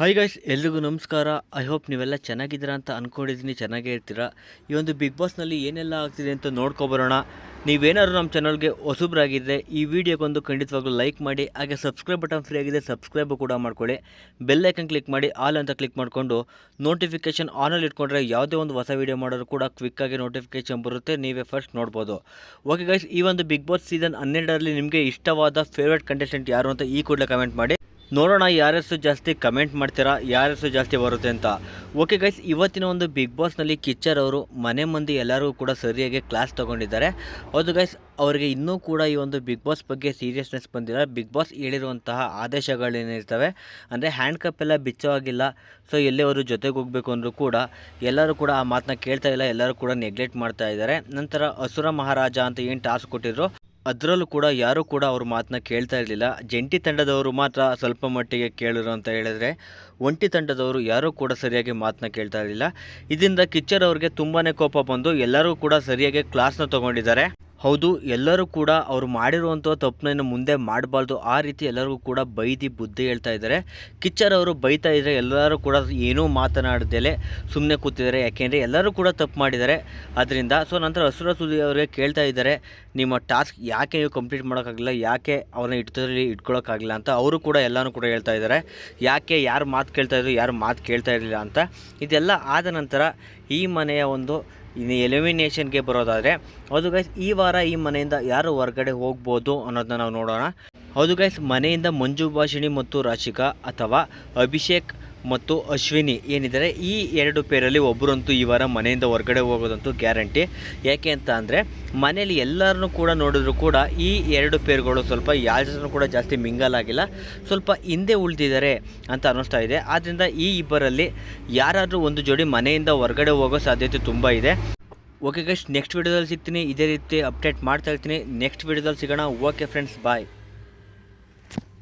Hi guys ಎಲ್ರಿಗೂ ನಮಸ್ಕಾರ. I hope ನೀವೆಲ್ಲ ಚೆನ್ನಾಗಿದ್ದೀರಾ ಅಂತ ಅಂದ್ಕೊಂಡಿದ್ದೀನಿ ಚೆನ್ನಾಗೇ ಇರ್ತೀರಾ? ಈ ಒಂದು ಬಿಗ್ ಬಾಸ್ನಲ್ಲಿ ಏನೆಲ್ಲ ಆಗ್ತಿದೆ ಅಂತ ನೋಡ್ಕೊಬರೋಣ ನೀವೇನಾದ್ರು ನಮ್ಮ ಚಾನಲ್ಗೆ ಹೊಸಬ್ರಾಗಿದ್ದರೆ ಈ ವಿಡಿಯೋಗೊಂದು ಖಂಡಿತವಾಗ್ಲೂ ಲೈಕ್ ಮಾಡಿ, ಹಾಗೆ ಸಬ್ಸ್ಕ್ರೈಬ್ ಬಟನ್ ಫ್ರೀ ಆಗಿದೆ ಸಬ್ಸ್ಕ್ರೈಬ್ ಕೂಡ ಮಾಡ್ಕೊಳ್ಳಿ. ಬೆಲ್ಲೈಕನ್ ಕ್ಲಿಕ್ ಮಾಡಿ ಆಲ್ ಅಂತ ಕ್ಲಿಕ್ ಮಾಡಿಕೊಂಡು ನೋಟಿಫಿಕೇಷನ್ ಆನಲ್ಲಿ ಇಟ್ಕೊಂಡ್ರೆ ಯಾವುದೇ ಒಂದು ಹೊಸ ವೀಡಿಯೋ ಮಾಡೋರು ಕೂಡ ಕ್ವಿಕ್ಕಾಗಿ ನೋಟಿಫಿಕೇಷನ್ ಬರುತ್ತೆ. ನೀವೇ ಫಸ್ಟ್ ನೋಡ್ಬೋದು. ಓಕೆ ಗೈಸ್ ಈ ಒಂದು ಬಿಗ್ ಬಾಸ್ ಸೀಸನ್ ಹನ್ನೆರಡರಲ್ಲಿ ನಿಮಗೆ ಇಷ್ಟವಾದ ಫೇವ್ರೇಟ್ ಕಂಟೆಸ್ಟೆಂಟ್ ಯಾರು ಅಂತ ಈ ಕೂಡಲೇ ಕಮೆಂಟ್ ಮಾಡಿ. ನೋಡೋಣ ಯಾರ್ಯಾರು ಜಾಸ್ತಿ ಕಮೆಂಟ್ ಮಾಡ್ತೀರಾ ಯಾರ್ಯಾರು ಜಾಸ್ತಿ ಬರುತ್ತೆ ಅಂತ. ಓಕೆ ಗೈಸ್ ಇವತ್ತಿನ ಒಂದು ಬಿಗ್ ಬಾಸ್ನಲ್ಲಿ ಕಿಚ್ಚರ್ ಅವರು ಮನೆ ಮಂದಿ ಎಲ್ಲರೂ ಕೂಡ ಸರಿಯಾಗಿ ಕ್ಲಾಸ್ ತೊಗೊಂಡಿದ್ದಾರೆ. ಹೌದು ಗೈಸ್ ಅವರಿಗೆ ಇನ್ನೂ ಕೂಡ ಈ ಒಂದು ಬಿಗ್ ಬಾಸ್ ಬಗ್ಗೆ ಸೀರಿಯಸ್ನೆಸ್ ಬಂದಿಲ್ಲ. ಬಿಗ್ ಬಾಸ್ ಹೇಳಿರುವಂತಹ ಆದೇಶಗಳೇನಿರ್ತವೆ, ಅಂದರೆ ಹ್ಯಾಂಡ್ ಕಪ್ ಎಲ್ಲ ಬಿಚ್ಚವಾಗಿಲ್ಲ. ಸೊ ಎಲ್ಲೇ ಅವರು ಜೊತೆಗೆ ಹೋಗಬೇಕು ಅಂದರೂ ಕೂಡ ಎಲ್ಲರೂ ಕೂಡ ಆ ಮಾತನ್ನ ಕೇಳ್ತಾ ಇಲ್ಲ, ಎಲ್ಲರೂ ಕೂಡ ನೆಗ್ಲೆಕ್ಟ್ ಮಾಡ್ತಾ ಇದ್ದಾರೆ. ನಂತರ ಅಸುರ ಮಹಾರಾಜ ಅಂತ ಏನು ಟಾಸ್ಕ್ ಕೊಟ್ಟಿದ್ರು ಅದರಲ್ಲೂ ಕೂಡ ಯಾರೂ ಕೂಡ ಅವ್ರ ಮಾತನ್ನ ಕೇಳ್ತಾ ಇರಲಿಲ್ಲ. ಜಂಟಿ ತಂಡದವರು ಮಾತ್ರ ಸ್ವಲ್ಪ ಮಟ್ಟಿಗೆ ಕೇಳಿದ್ರು ಅಂತ ಹೇಳಿದ್ರೆ, ಒಂಟಿ ತಂಡದವರು ಯಾರೂ ಕೂಡ ಸರಿಯಾಗಿ ಮಾತನ್ನ ಕೇಳ್ತಾ ಇರಲಿಲ್ಲ. ಇದರಿಂದ ಕಿಚ್ಚರ್ ಅವ್ರಿಗೆ ತುಂಬಾ ಕೋಪ ಬಂದು ಎಲ್ಲರೂ ಕೂಡ ಸರಿಯಾಗಿ ಕ್ಲಾಸ್ನ ತೊಗೊಂಡಿದ್ದಾರೆ. ಹೌದು, ಎಲ್ಲರೂ ಕೂಡ ಅವರು ಮಾಡಿರುವಂಥ ತಪ್ಪನ್ನ ಮುಂದೆ ಮಾಡಬಾರ್ದು. ಆ ರೀತಿ ಎಲ್ಲರಿಗೂ ಕೂಡ ಬೈದಿ ಬುದ್ಧಿ ಹೇಳ್ತಾ ಇದ್ದಾರೆ. ಕಿಚ್ಚರ್ ಅವರು ಬೈತಾ ಇದ್ದರೆ ಎಲ್ಲರೂ ಕೂಡ ಏನೂ ಮಾತನಾಡದೇ ಸುಮ್ಮನೆ ಕೂತಿದ್ದಾರೆ. ಯಾಕೆಂದರೆ ಎಲ್ಲರೂ ಕೂಡ ತಪ್ಪು ಮಾಡಿದ್ದಾರೆ. ಅದರಿಂದ ಸೊ ನಂತರ ಹಸುರ ಸುದ್ದಿ ಅವರಿಗೆ ಕೇಳ್ತಾ ಇದ್ದಾರೆ, ನಿಮ್ಮ ಟಾಸ್ಕ್ ಯಾಕೆ ನೀವು ಕಂಪ್ಲೀಟ್ ಮಾಡೋಕ್ಕಾಗಲಿಲ್ಲ? ಯಾಕೆ ಅವ್ರನ್ನ ಇಟ್ಟದಲ್ಲಿ ಇಟ್ಕೊಳ್ಳೋಕ್ಕಾಗಲಿಲ್ಲ ಅಂತ ಅವರು ಕೂಡ ಎಲ್ಲರೂ ಕೂಡ ಹೇಳ್ತಾ ಇದ್ದಾರೆ. ಯಾಕೆ ಯಾರು ಮಾತು ಕೇಳ್ತಾ ಇದ್ರು, ಯಾರು ಮಾತು ಕೇಳ್ತಾ ಇರಲಿಲ್ಲ ಅಂತ. ಇದೆಲ್ಲ ಆದ ನಂತರ ಈ ಮನೆಯ ಒಂದು ಇನ್ನು ಎಲಿಮಿನೇಷನ್ಗೆ ಬರೋದಾದರೆ, ಹೌದು ಗೈಸ್ ಈ ವಾರ ಈ ಮನೆಯಿಂದ ಯಾರು ಹೊರಗಡೆ ಹೋಗ್ಬೋದು ಅನ್ನೋದನ್ನ ನಾವು ನೋಡೋಣ. ಹೌದು ಗೈಸ್ ಮನೆಯಿಂದ ಮಂಜು ಭಾಷಿಣಿ ಮತ್ತು ರಾಶಿಕಾ ಅಥವಾ ಅಭಿಷೇಕ್ ಮತ್ತು ಅಶ್ವಿನಿ. ಏನಿದ್ದಾರೆ, ಈ ಎರಡು ಪೇರಲ್ಲಿ ಒಬ್ಬರಂತೂ ಈ ವಾರ ಮನೆಯಿಂದ ಹೊರಗಡೆ ಹೋಗೋದಂತೂ ಗ್ಯಾರಂಟಿ. ಯಾಕೆ ಅಂತ ಅಂದರೆ ಮನೇಲಿ ಎಲ್ಲರನ್ನೂ ಕೂಡ ನೋಡಿದ್ರು ಕೂಡ ಈ ಎರಡು ಪೇರುಗಳು ಸ್ವಲ್ಪ ಯಾರ ಕೂಡ ಜಾಸ್ತಿ ಮಿಂಗಲ್ ಆಗಿಲ್ಲ. ಸ್ವಲ್ಪ ಹಿಂದೆ ಉಳಿದಿದ್ದಾರೆ ಅಂತ ಅನ್ನಿಸ್ತಾ ಇದೆ. ಆದ್ದರಿಂದ ಈ ಇಬ್ಬರಲ್ಲಿ ಯಾರಾದರೂ ಒಂದು ಜೋಡಿ ಮನೆಯಿಂದ ಹೊರಗಡೆ ಹೋಗೋ ಸಾಧ್ಯತೆ ತುಂಬ ಇದೆ. ಓಕೆ ಗೈಸ್ ನೆಕ್ಸ್ಟ್ ವಿಡಿಯೋದಲ್ಲಿ ಸಿಗ್ತೀನಿ. ಇದೇ ರೀತಿ ಅಪ್ಡೇಟ್ ಮಾಡ್ತಾ ಇರ್ತೀನಿ. ನೆಕ್ಸ್ಟ್ ವಿಡಿಯೋದಲ್ಲಿ ಸಿಗೋಣ. Okay friends bye